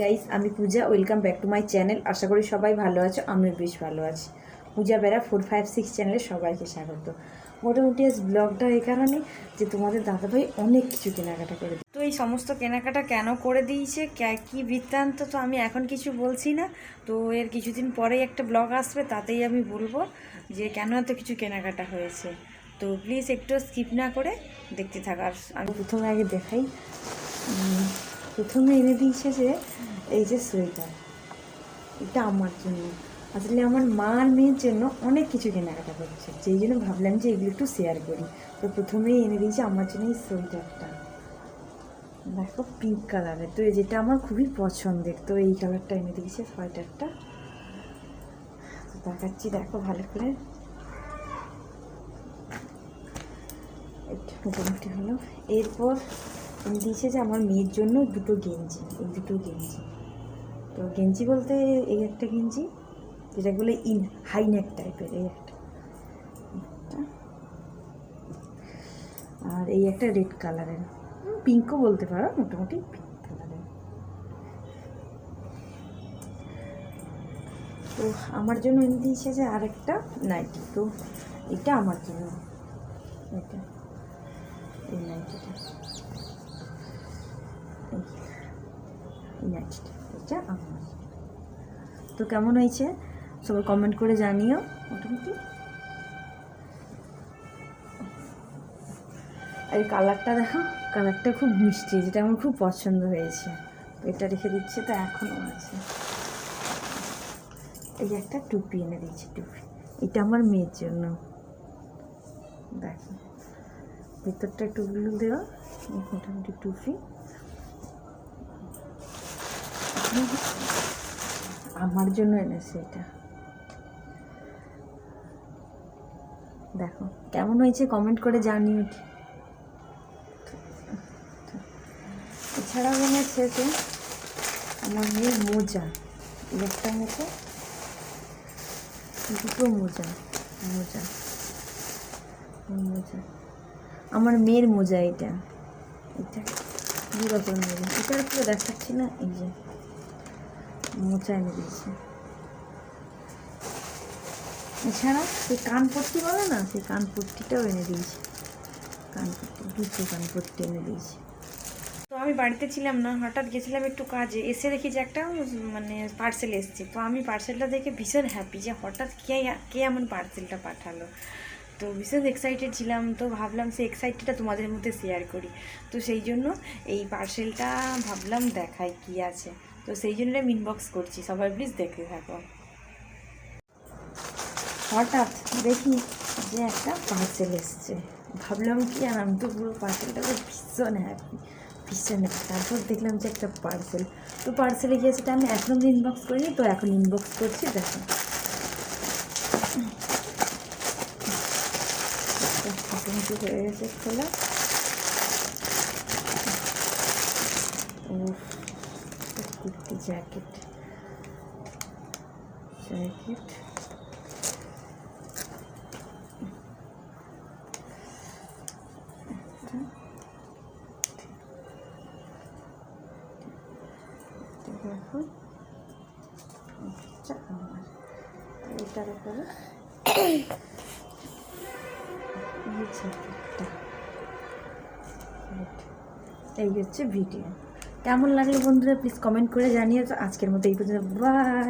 Guys আমি Puja welcome back to my channel আশা করি সবাই ভালো আছো, আমিও বেশ ভালো আছি। পূজা বেড়া ফোর ফাইভ সিক্স চ্যানেলে সবাইকে স্বাগত। মোটামুটি আজ ব্লগটা এই কারণে যে তোমাদের দাদাভাই অনেক কিছু কেনাকাটা করে তো এই সমস্ত কেনাকাটা কেন করে দিয়েছে, কে- বৃত্তান্ত, তো আমি এখন কিছু বলছি না। তো এর কিছুদিন পরেই একটা ব্লগ আসবে, তাতেই আমি বলব যে কেন এত কিছু কেনাকাটা হয়েছে। তো প্লিজ একটু স্কিপ না করে দেখতে থাকার আমি প্রথমে আগে দেখাই প্রথমে এনে দিয়েছে যে এই যে সোয়েটার, এটা আমার জন্য। আসলে আমার মা আর মেয়ের জন্য অনেক কিছু কেনাকাটা করছে, যেই জন্য ভাবলাম যে এগুলো একটু শেয়ার করি। তো প্রথমেই এনে দিয়েছে আমার জন্য এই সোয়েটারটা। দেখো পিঙ্ক কালারের তো যেটা আমার খুবই পছন্দের, তো এই কালারটা এনে দিয়েছে সোয়েটারটা। তো দেখাচ্ছি, দেখো ভালো করে। মোটামুটি হলো। এরপর এনে দিয়েছে যে আমার মেয়ের জন্য দুটো গেঞ্জি, এই দুটো গেঞ্জি। তো গেঞ্জি বলতে এই একটা গেঞ্জি, যেটা বলে ইন, হাই নেক টাইপের এই একটা। একটা। আর এই একটা রেড কালারের। পিঙ্কও বলতে পারো, মোটামুটি পিঙ্ক কালারের। তো আমার জন্য এনে দিয়েছে যে আরেকটা নাইটি তো এটা আমার জন্য। এটা, এই নাইটিটা এই এটা আমার। তো কেমন হয়েছে? সবাই কমেন্ট করে জানিও, মোটামুটি। আর কালারটা দেখো কালারটা খুব মিষ্টি, যেটা আমার খুব পছন্দ হয়েছে। এটা রেখে দিচ্ছে তো এখনও আছে। এই একটা টুপি এনে দিয়েছি, টুপি। এটা আমার মেয়ের জন্য। দেখো। ভেতরটা ব্লু দেওয়া মোটামুটি টুপি। আমার জন্য এনেছে এটা। দেখো, কেমন হয়েছে কমেন্ট করে জানিও। এছাড়াও এনেছে যে, আমার মেয়ের মোজা একটা মোজা দুটো মোজা মোজা মোজা। আমার মেয়ের মোজা এটা এটা দু রকম মোজা। এটা আর পুরো দেখাচ্ছি না, এই যে। মোজা এনে দিয়েছে। এছাড়া সেই কানপট্টি বলে না, সেই কানপট্টিটাও এনে দিয়েছে। কানপট্টি, দুটো কানপট্টি এনে দিয়েছে। তো আমি বাড়িতে ছিলাম না, হঠাৎ গেছিলাম একটু কাজে, এসে দেখি যে একটা মানে পার্সেল এসছে। তো আমি পার্সেলটা দেখে ভীষণ হ্যাপি যে হঠাৎ কে কে এমন পার্সেলটা পাঠালো। তো ভীষণ এক্সাইটেড ছিলাম, তো ভাবলাম সেই এক্সাইটেডটা তোমাদের মধ্যে শেয়ার করি। তো সেই জন্য এই পার্সেলটা ভাবলাম দেখাই কি আছে। তো সেই জন্য আমি ইনবক্স করছি। সবাই প্লিজ দেখতে থাকো। হঠাৎ দেখি যে একটা পার্সেল এসছে। ভাবলাম কি আর আমি তো পুরো পার্সেলটা ভীষণ হ্যাপি ভীষণ। তারপর দেখলাম যে একটা পার্সেল তো পার্সেলে গিয়ে সেটা আমি এখনও ইনবক্স করিনি, তো এখন ইনবক্স করছি, দেখো। হয়ে গেছে, খোলা। কুর্তি জ্যাকেট। জ্যাকেট। দেখো। আচ্ছা এটার উপরে এই এই হচ্ছে ভিডিও। কেমন লাগল বন্ধুরা? প্লিজ কমেন্ট করে জানিয়ে তো আজকের মতো এই পর্যন্ত। বাই